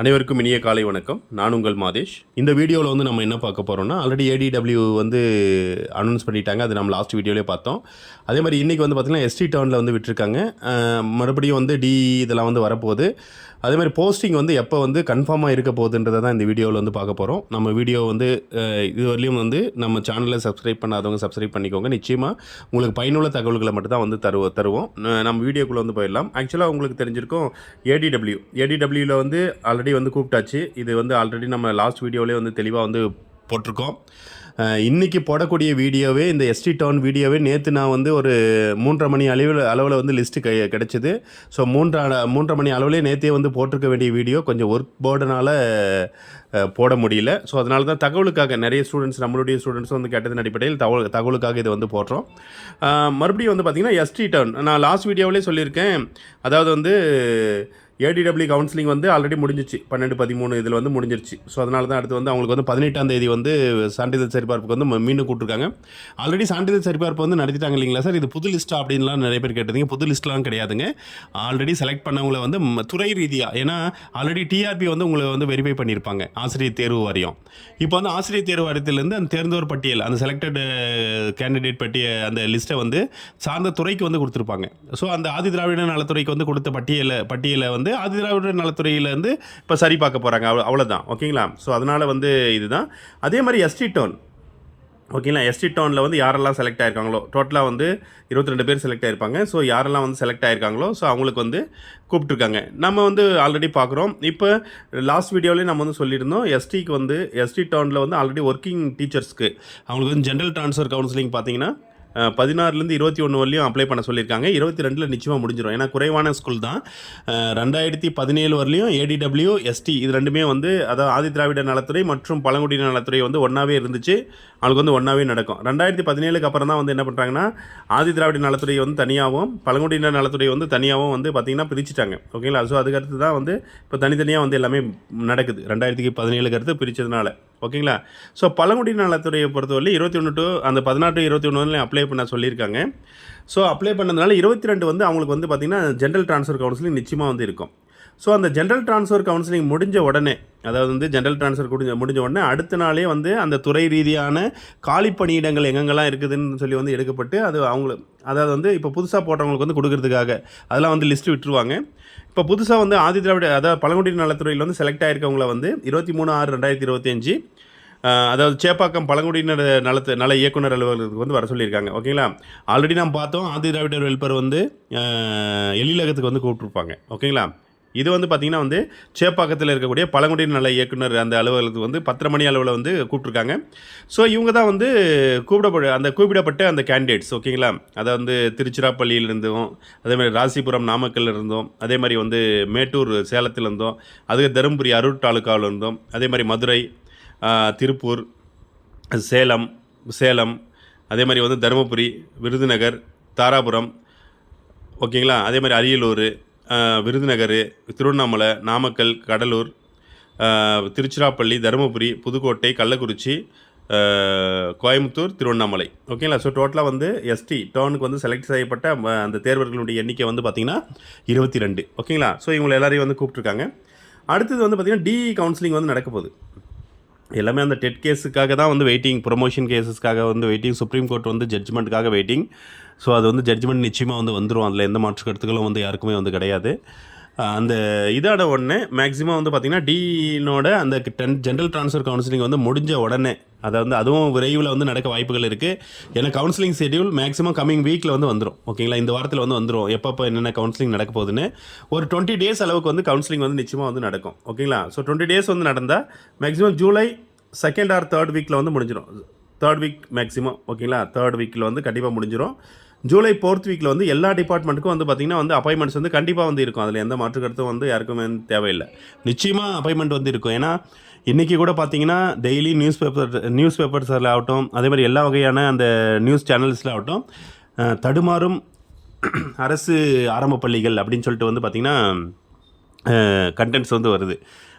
அனைவருக்கும் இனிய காலை வணக்கம். நான் உங்கள் மாதேஷ். இந்த வீடியோவில் வந்து நம்ம என்ன பார்க்க போகிறோம்னா ஆல்ரெடி ஏடிடபிள்யூ வந்து அனௌன்ஸ் பண்ணிட்டாங்க. அது நம்ம லாஸ்ட் வீடியோலேயே பார்த்தோம். அதே மாதிரி இன்றைக்கி வந்து பார்த்திங்கன்னா எஸ்டி டவுனில் வந்து விட்டுருக்காங்க. மறுபடியும் வந்து டி இதெல்லாம் வந்து வரப்போகுது. அதே மாதிரி போஸ்டிங் வந்து எப்போ வந்து கன்ஃபார்மாக இருக்க போகுதுன்றதை தான் இந்த வீடியோவில் வந்து பார்க்க போகிறோம் நம்ம வீடியோ வந்து இது இதுவரையிலும் வந்து நம்ம சேனலில் சப்ஸ்கிரைப் பண்ணாதவங்க சப்ஸ்கிரைப் பண்ணிக்கோங்க. நிச்சயமாக உங்களுக்கு பயனுள்ள தகவல்களை மட்டும் தான் வந்து தருவோம். தருவோம் நம்ம வீடியோக்குள்ளே வந்து போயிடலாம். ஆக்சுவலாக உங்களுக்கு தெரிஞ்சிருக்கும் ஏடிடபிள்யூ ஏடிடபிள்யூவில் வந்து ஆல்ரெடி வந்து கூப்பிட்டாச்சு. இது வந்து ஆல்ரெடி நம்ம லாஸ்ட் வீடியோவிலே வந்து தெளிவாக வந்து போட்டிருக்கோம். இன்றைக்கி இன்னைக்கு போடக்கூடிய வீடியோவே இந்த எஸ்டி டவுன் வீடியோவே நேற்று நான் வந்து ஒரு மூன்றரை மணி அளவில் அளவில் வந்து லிஸ்ட்டு கை கிடச்சிது. ஸோ மூன்றரை மூன்றரை மணி அளவிலே நேற்றே வந்து போட்டிருக்க வேண்டிய வீடியோ கொஞ்சம் ஒர்க் போர்டுனால போட முடியல. ஸோ அதனால தான் தகவலுக்காக நிறைய ஸ்டூடெண்ட்ஸ் நம்மளுடைய ஸ்டூடெண்ட்ஸ் வந்து கேட்டதன் அடிப்படையில் தகவல் தகவலுக்காக இதை வந்து போடுறோம். மறுபடியும் வந்து பார்த்திங்கன்னா எஸ்டி டவுன் நான் லாஸ்ட் வீடியோவிலே சொல்லியிருக்கேன். அதாவது வந்து ஏடிடபிள்யூ கவுன்சிலிங் வந்து ஆல்ரெடி முடிஞ்சிச்சு. பன்னெண்டு பதிமூணு இதில் வந்து முடிஞ்சிருச்சு. ஸோ அதனால தான் அடுத்து வந்து அவங்களுக்கு வந்து பதினெட்டாம் தேதி வந்து சான்றிதழ் சரிபார்ப்புக்கு வந்து மீண்டும் கூப்பிட்டுருக்காங்க. ஆல்ரெடி சான்றிதழ் சரிபார்ப்பு வந்து நடத்திட்டாங்க இல்லைங்களா சார்? இது புது லிஸ்ட்டா அப்படின்லாம் நிறைய பேர் கேட்டதுங்க புது லிஸ்ட்லாம் கிடையாதுங்க. ஆல்ரெடி செலக்ட் பண்ணவங்கள வந்து துறை ரீதியாக ஏன்னா ஆல்ரெடி டிஆர்பி வந்து உங்களை வந்து வெரிஃபை பண்ணியிருப்பாங்க ஆசிரியர் தேர்வு வாரியம். இப்போ வந்து ஆசிரியர் தேர்வு வாரியத்திலேருந்து அந்த தேர்ந்தோர் பட்டியல் அந்த செலக்டட் கேண்டிடேட் பட்டிய அந்த லிஸ்ட்டை வந்து சார்ந்த துறைக்கு வந்து கொடுத்துருப்பாங்க. ஸோ அந்த ஆதி திராவிட நலத்துறைக்கு வந்து கொடுத்த பட்டியலை பட்டியலை வந்து அது திராவிட நலத்துறையிலேருந்து இப்போ சரி பார்க்க போகிறாங்க அவ்வளோ அவ்வளோதான் ஓகேங்களா? ஸோ அதனால் வந்து இதுதான். அதே மாதிரி எஸ்டி டோன் ஓகேங்களா? எஸ்டி டவுனில் வந்து யாரெல்லாம் செலக்ட் ஆயிருக்காங்களோ டோட்டலாக வந்து இருபத்தி ரெண்டு பேர் செலக்ட் ஆயிருப்பாங்க. ஸோ யாரெல்லாம் வந்து செலக்ட் ஆயிருக்காங்களோ ஸோ அவங்களுக்கு வந்து கூப்பிட்ருக்காங்க நம்ம வந்து ஆல்ரெடி பார்க்குறோம். இப்போ லாஸ்ட் வீடியோலேயே நம்ம வந்து சொல்லியிருந்தோம் எஸ்டிக்கு வந்து எஸ்டி டவுனில் வந்து ஆல்ரெடி ஒர்க்கிங் டீச்சர்ஸ்க்கு அவங்களுக்கு வந்து ஜென்ரல் ட்ரான்ஸ்ஃபர் கவுன்சிலிங் பார்த்தீங்கன்னா பதினாறுலேருந்து இருபத்தி ஒன்று வரலையும் அப்ளை பண்ண சொல்லியிருக்காங்க. இருபத்தி ரெண்டில் நிச்சயமாக முடிஞ்சிடும் ஏன்னா குறைவான ஸ்கூல் தான். ரெண்டாயிரத்தி பதினேழு வரலையும் ஏடிடபிள்யூ எஸ்டி இது ரெண்டுமே வந்து அதாவது ஆதி திராவிட நலத்துறை மற்றும் பழங்குடியின நலத்துறை வந்து ஒன்றாவே இருந்துச்சு. அவங்களுக்கு வந்து ஒன்றாவே நடக்கும். ரெண்டாயிரத்தி பதினேழுக்கு அப்புறம் தான் வந்து என்ன பண்ணுறாங்கன்னா ஆதி திராவிட நலத்துறை வந்து தனியாகவும் பழங்குடியினர் நலத்துறை வந்து தனியாகவும் வந்து பார்த்திங்கன்னா பிரிச்சுட்டாங்க. ஓகேங்களா? ஸோ அதுக்கடுத்து தான் வந்து இப்போ தனித்தனியாக வந்து எல்லாமே நடக்குது. ரெண்டாயிரத்தி பதினேழுக்கு அடுத்து பிரித்ததுனால ஓகேங்களா? ஸோ பழங்குடியின நலத்துறையை பொறுத்தவரை இருபத்தி ஒன்று டு அந்த பதினாறு இருபத்தி ஒன்று அப்ளை பண்ண சொல்லியிருக்காங்க. ஸோ அப்ளை பண்ணதுனால இருபத்தி ரெண்டு வந்து அவங்களுக்கு வந்து பார்த்திங்கன்னா ஜென்ரல் ட்ரான்ஸ்ஃபர் கவுன்சிலிங் நிச்சயமாக வந்து இருக்கும். ஸோ அந்த ஜென்ரல் ட்ரான்ஸ்ஃபர் கவுன்சிலிங் முடிஞ்ச உடனே அதாவது வந்து ஜென்ரல் ட்ரான்ஸ்ஃபர் முடிஞ்ச முடிஞ்ச உடனே அடுத்த நாளே வந்து அந்த துறை ரீதியான காலி பணியிடங்கள் எங்கெங்கெல்லாம் இருக்குதுன்னு சொல்லி வந்து எடுக்கப்பட்டு அது அவங்களும் அதாவது வந்து இப்போ புதுசாக போட்டவங்களுக்கு வந்து கொடுக்கறதுக்காக அதெல்லாம் வந்து லிஸ்ட் விட்டுருவாங்க. இப்போ புதுசாக வந்து ஆதி திராவிட அதாவது பழங்குடியின நலத்துறையில் வந்து செலக்ட் ஆகிருக்கவங்களை வந்து இருபத்தி மூணு ஆறு ரெண்டாயிரத்தி இருபத்தஞ்சு அதாவது சேப்பாக்கம் பழங்குடியினர் நலத்து நல இயக்குனர் அலுவலகத்துக்கு வந்து வர சொல்லியிருக்காங்க. ஓகேங்களா? ஆல்ரெடி நாம் பார்த்தோம் ஆதி திராவிடர் வெல்பர் வந்து எழிலகத்துக்கு வந்து கூப்பிட்ருப்பாங்க ஓகேங்களா? இது வந்து பார்த்திங்கன்னா வந்து சேப்பாக்கத்தில் இருக்கக்கூடிய பழங்குடியினர் நல இயக்குனர் அந்த அலுவலகத்துக்கு வந்து பத்தரை மணி அளவில் வந்து கூப்பிட்ருக்காங்க ஸோ இவங்க தான் வந்து கூப்பிடப்பட அந்த கூப்பிடப்பட்ட அந்த கேண்டிடேட்ஸ் ஓகேங்களா அதை வந்து திருச்சிராப்பள்ளியிலிருந்தும் அதேமாதிரி அதே மாதிரி ராசிபுரம் நாமக்கல்ல இருந்தோம் அதே மாதிரி வந்து மேட்டூர் சேலத்தில் இருந்தோம் அதுக்கு தருமபுரி அரூர் தாலுக்காவில் இருந்தோம் அதே மாதிரி மதுரை திருப்பூர் சேலம் சேலம் அதே மாதிரி வந்து தருமபுரி விருதுநகர் தாராபுரம் ஓகேங்களா அதே மாதிரி அரியலூர் விருதுநகர் திருவண்ணாமலை நாமக்கல் கடலூர் திருச்சிராப்பள்ளி தருமபுரி புதுக்கோட்டை கள்ளக்குறிச்சி கோயம்புத்தூர் திருவண்ணாமலை. ஓகேங்களா ஸோ டோட்டலாக வந்து எஸ்டி டவுனுக்கு வந்து செலக்ட் செய்யப்பட்ட அந்த தேர்வர்களுடைய எண்ணிக்கை வந்து பார்த்திங்கன்னா இருபத்தி ரெண்டு ஓகேங்களா ஸோ இவங்களை எல்லாரையும் வந்து கூப்பிட்ருக்காங்க அடுத்தது வந்து பார்த்திங்கன்னா டி கவுன்சிலிங் வந்து நடக்க போகுது. எல்லாமே அந்த டெட் கேஸுக்காக தான் வந்து வெயிட்டிங் ப்ரொமோஷன் கேஸஸ்க்காக வந்து வெயிட்டிங் சுப்ரீம் கோர்ட் வந்து ஜட்ஜ்மெண்ட்டுக்காக வெயிட்டிங் ஸோ அது வந்து ஜட்ஜ்மெண்ட் நிச்சயமாக வந்து வந்துடும் அதில் எந்த மாற்று கருத்துக்களும் வந்து யாருக்குமே வந்து கிடையாது. அந்த இதோட உடனே மேக்ஸிமம் வந்து பார்த்திங்கன்னா டீனோட அந்த டென் ஜென்ரல் ட்ரான்ஸ்ஃபர் கவுன்சிலிங் வந்து முடிஞ்ச உடனே அதை வந்து அதுவும் விரைவில் வந்து நடக்க வாய்ப்புகள் இருக்குது ஏன்னா கவுன்சிலிங் ஷெடியூல் மேக்ஸிமம் கம்மிங் வீக்கில் வந்து வந்துடும் ஓகேங்களா இந்த வாரத்தில் வந்து வந்துடும் எப்பப்போ என்னென்ன கவுன்சிலிங் நடக்க போகுதுன்னு. ஒரு டுவெண்ட்டி டேஸ் அளவுக்கு வந்து கவுன்சிலிங் வந்து நிச்சயமாக வந்து நடக்கும். ஓகேங்களா ஸோ டுவெண்ட்டி டேஸ் வந்து நடந்தால் maximum July second or third வீக்கில் வந்து முடிஞ்சிடும் தேர்ட் வீக் மேக்ஸிமம் ஓகேங்களா தேர்ட் வீக்கில் வந்து கண்டிப்பாக முடிஞ்சிடும் ஜூலை ஃபோர்த் வீக்கில் வந்து எல்லா டிபார்ட்மெண்ட்டுக்கும் வந்து பார்த்திங்கன்னா வந்து அப்பாயின்மெண்ட்ஸ் வந்து கண்டிப்பாக வந்து இருக்கும். அதில் எந்த மாற்று கருத்தும் வந்து யாருக்குமே தேவையில்லை. நிச்சயமாக அப்பாயின்மெண்ட் வந்து இருக்கும். ஏன்னா இன்றைக்கி கூட பார்த்தீங்கன்னா டெய்லி நியூஸ் பேப்பர் நியூஸ் பேப்பர்ஸில் ஆகட்டும் அதே மாதிரி எல்லா வகையான அந்த நியூஸ் சேனல்ஸில் ஆகட்டும் தடுமாறும் அரசு ஆரம்ப பள்ளிகள் அப்படின்னு சொல்லிட்டு வந்து பார்த்திங்கன்னா கண்டென்ட்ஸ் வந்து வருது.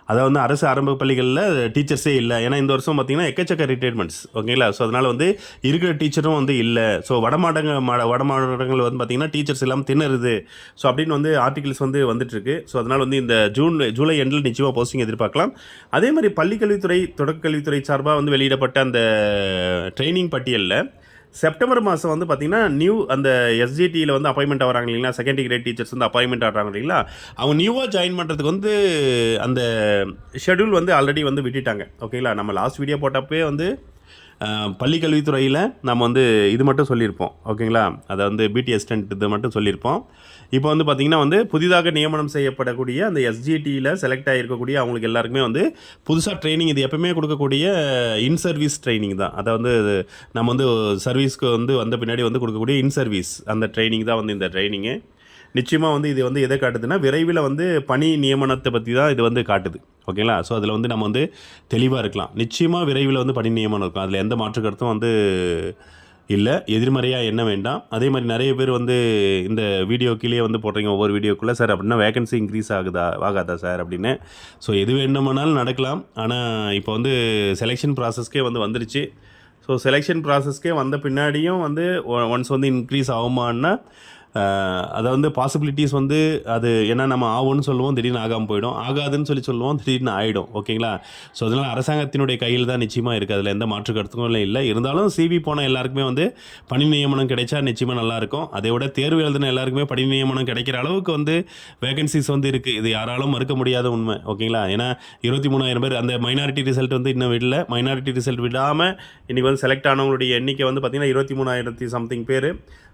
அதாவது வந்து அரசு ஆரம்ப பள்ளிகளில் டீச்சர்ஸே இல்லை. ஏன்னா இந்த வருஷம் பார்த்தீங்கன்னா எக்கச்சக்க ரிட்டைர்மெண்ட்ஸ் ஓகேங்களா ஸோ அதனால் வந்து இருக்கிற டீச்சரும் வந்து இல்லை. ஸோ வடமாடங்க வட வடமாடங்கள் வந்து பார்த்திங்கன்னா டீச்சர்ஸ் இல்லாமல் திணறுது. ஸோ அப்படின்னு வந்து ஆர்டிகல்ஸ் வந்து வந்துட்டுருக்கு. ஸோ அதனால் வந்து இந்த ஜூன் ஜூலை எண்டில் நிச்சயமாக போஸ்டிங் எதிர்பார்க்கலாம். அதே மாதிரி பள்ளிக்கல்வித்துறை தொடக்கக்கல்வித்துறை சார்பாக வந்து வெளியிடப்பட்ட அந்த ட்ரைனிங் பட்டியலில் செப்டம்பர் மாதம் வந்து பார்த்திங்கன்னா நியூ அந்த எஸ்ஜிடியில் வந்து அப்பாயின்மெண்ட் ஆகிறாங்க இல்லைங்களா? செகண்ட் கிரேட் டீச்சர்ஸ் வந்து அப்பாயின்மெண்ட் ஆகிறாங்க இல்லைங்களா? அவங்க நியூவாக ஜாயின் பண்ணுறதுக்கு வந்து அந்த ஷெடியூல் வந்து ஆல்ரெடி வந்து விட்டுட்டாங்க. ஓகேங்களா நம்ம லாஸ்ட் வீடியோ போட்டப்பே வந்து பள்ளிக்கல்வித்துறையில் நம்ம வந்து இது மட்டும் சொல்லியிருப்போம். ஓகேங்களா? அதை வந்து பிடி அசிஸ்டன்ட் இது மட்டும் சொல்லியிருப்போம். இப்போ வந்து பார்த்திங்கன்னா வந்து புதிதாக நியமனம் செய்யப்படக்கூடிய அந்த எஸ்ஜிடியில் செலக்ட் ஆகிருக்கக்கூடிய அவங்களுக்கு எல்லாருக்குமே வந்து புதுசாக ட்ரைனிங் இது எப்பவுமே கொடுக்கக்கூடிய இன் சர்வீஸ் ட்ரைனிங் தான். அதை வந்து நம்ம வந்து சர்வீஸ்க்கு வந்து வந்த பின்னாடி வந்து கொடுக்கக்கூடிய இன் சர்வீஸ் அந்த ட்ரைனிங் தான் வந்து இந்த ட்ரைனிங்கு நிச்சயமாக வந்து இது வந்து எதை காட்டுதுன்னா விரைவில் வந்து பணி நியமனத்தை பற்றி தான் இது வந்து காட்டுது. ஓகேங்களா? ஸோ அதில் வந்து நம்ம வந்து தெளிவாக இருக்கலாம். நிச்சயமாக விரைவில் வந்து பணி நியமனம் இருக்கும். அதில் எந்த மாற்று கருத்தும் வந்து இல்லை. எதிர்மறையாக என்ன வேண்டாம். அதே மாதிரி நிறைய பேர் வந்து இந்த வீடியோ கீழே வந்து போடுறீங்க ஒவ்வொரு வீடியோக்குள்ளே சார் அப்படின்னா வேகன்சி இன்க்ரீஸ் ஆகுதா? ஆகாதா சார்? அப்படின்னு. ஸோ எது வேண்டுமானாலும் நடக்கலாம். ஆனால் இப்போ வந்து செலெக்ஷன் ப்ராசஸ்க்கே வந்து வந்துருச்சு. ஸோ செலெக்ஷன் ப்ராசஸ்க்கே வந்த பின்னாடியும் வந்து ஒன்ஸ் வந்து இன்க்ரீஸ் ஆகுமான்னா அதை வந்து பாசிபிலிட்டிஸ் வந்து அது ஏன்னா நம்ம ஆகும்னு சொல்லுவோம் திடீர்னு ஆகாமல் போயிடும். ஆகாதுன்னு சொல்லி சொல்லுவோம் திடீர்னு ஆகிடும் ஓகேங்களா? ஸோ அதனால் அரசாங்கத்தினுடைய கையில் தான் நிச்சயமாக இருக்குது அதில் எந்த மாற்று கருத்துக்கும் இல்லை. இருந்தாலும் சிவி போன எல்லாருக்குமே வந்து பணி நியமனம் கிடைச்சா நிச்சயமாக நல்லாயிருக்கும் அதை விட தேர்வு எழுதின எல்லாருக்குமே பணி நியமனம் கிடைக்கிற அளவுக்கு வந்து வேகன்சிஸ் வந்து இருக்குது இது யாராலும் மறுக்க முடியாத உண்மை. ஓகேங்களா? ஏன்னா இருபத்தி மூணாயிரம் பேர் அந்த மைனாரிட்டி ரிசல்ட் வந்து இன்னும் விடல. மைனாரிட்டி ரிசல்ட் விடாமல் இன்றைக்கி வந்து செலக்ட் ஆனவங்களுடைய எண்ணிக்கை வந்து பார்த்திங்கன்னா இருபத்தி மூணாயிரத்தி சம்திங் பேர்.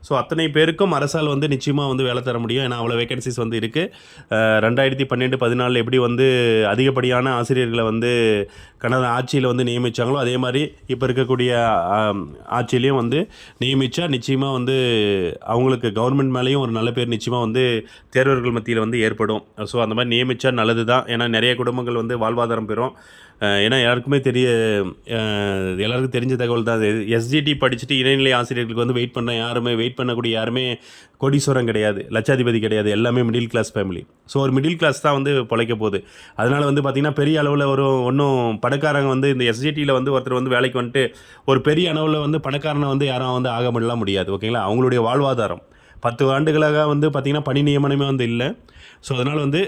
ஸோ அத்தனை பேருக்கும் அரசால் வந்து நிச்சயமாக வந்து வேலை தர முடியும். ஏன்னா அவ்வளோ வேகன்சிஸ் வந்து இருக்குது ரெண்டாயிரத்தி பன்னெண்டு பதினாலில் எப்படி வந்து அதிகப்படியான ஆசிரியர்களை வந்து கனடா ஆட்சியில் வந்து நியமித்தாங்களோ அதே மாதிரி இப்போ இருக்கக்கூடிய ஆட்சியிலையும் வந்து நியமித்தா நிச்சயமாக வந்து அவங்களுக்கு கவர்மெண்ட் மேலேயும் ஒரு நல்ல பேர் நிச்சயமாக வந்து தேர்வர்கள் மத்தியில் வந்து ஏற்படும். ஸோ அந்த மாதிரி நியமித்தா நல்லது தான் ஏன்னா நிறைய குடும்பங்கள் வந்து வாழ்வாதாரம் பெறும். ஏன்னா யாருக்குமே தெரிய எல்லாருக்கும் தெரிஞ்ச தகவல் தான் எஸ்ஜிடி படிச்சுட்டு இடைநிலை ஆசிரியர்களுக்கு வந்து வெயிட் பண்ண யாருமே வெயிட் பண்ணக்கூடிய யாருமே கோடீஸ்வரம் கிடையாது லட்சாதிபதி கிடையாது எல்லாமே மிடில் கிளாஸ் ஃபேமிலி ஸோ ஒரு மிடில் கிளாஸ் தான் வந்து பிழைக்க போகுது. அதனால் வந்து பார்த்திங்கன்னா பெரிய அளவில் ஒரு ஒன்றும் பணக்காரங்க வந்து இந்த எஸ்ஜிடியில் வந்து ஒருத்தர் வந்து வேலைக்கு வந்துட்டு ஒரு பெரிய அளவில் வந்து பணக்காரனை வந்து யாரும் வந்து ஆக முடியலாம் முடியாது ஓகேங்களா? அவங்களுடைய வாழ்வாதாரம். பத்து ஆண்டுகளாக வந்து பார்த்திங்கன்னா பணி நியமனமே வந்து இல்லை. ஸோ அதனால் வந்து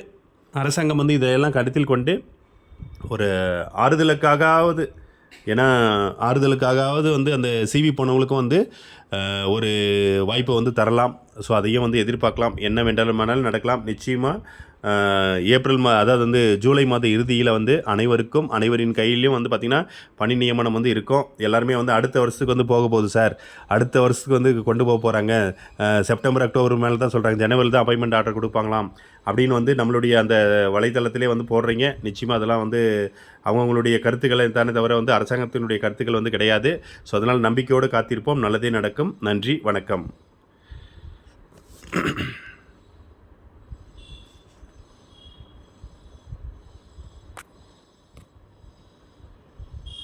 அரசாங்கம் வந்து இதையெல்லாம் கருத்தில் கொண்டு ஒரு ஆறுதலுக்காகவது ஏன்னா ஆறுதலுக்காகவது வந்து அந்த சிவி போனவங்களுக்கும் வந்து ஒரு வாய்ப்பை வந்து தரலாம். ஸோ அதையும் வந்து எதிர்பார்க்கலாம். என்ன வேண்டாலும் நடக்கலாம். நிச்சயமாக ஏப்ரல் மா அதாவது வந்து ஜூலை மாத இறுதியில் வந்து அனைவருக்கும் அனைவரின் கையிலையும் வந்து பார்த்திங்கன்னா பணி நியமனம் வந்து இருக்கும். எல்லாருமே வந்து அடுத்த வருஷத்துக்கு வந்து போக போகுது சார். அடுத்த வருஷத்துக்கு வந்து கொண்டு போக போகிறாங்க செப்டம்பர் அக்டோபர் மேலே தான் சொல்கிறாங்க ஜனவரியில் தான் அப்பாயின்மெண்ட் ஆர்டர் கொடுப்பாங்களாம். அப்படின்னு வந்து நம்மளுடைய அந்த வலைத்தளத்திலே வந்து போடுறீங்க. நிச்சயமாக அதெல்லாம் வந்து அவங்கவுங்களுடைய கருத்துக்களை தானே தவிர வந்து அரசாங்கத்தினுடைய கருத்துக்கள் வந்து கிடையாது. ஸோ அதனால் நம்பிக்கையோடு காத்திருப்போம். நல்லதே நடக்கும். நன்றி. வணக்கம்.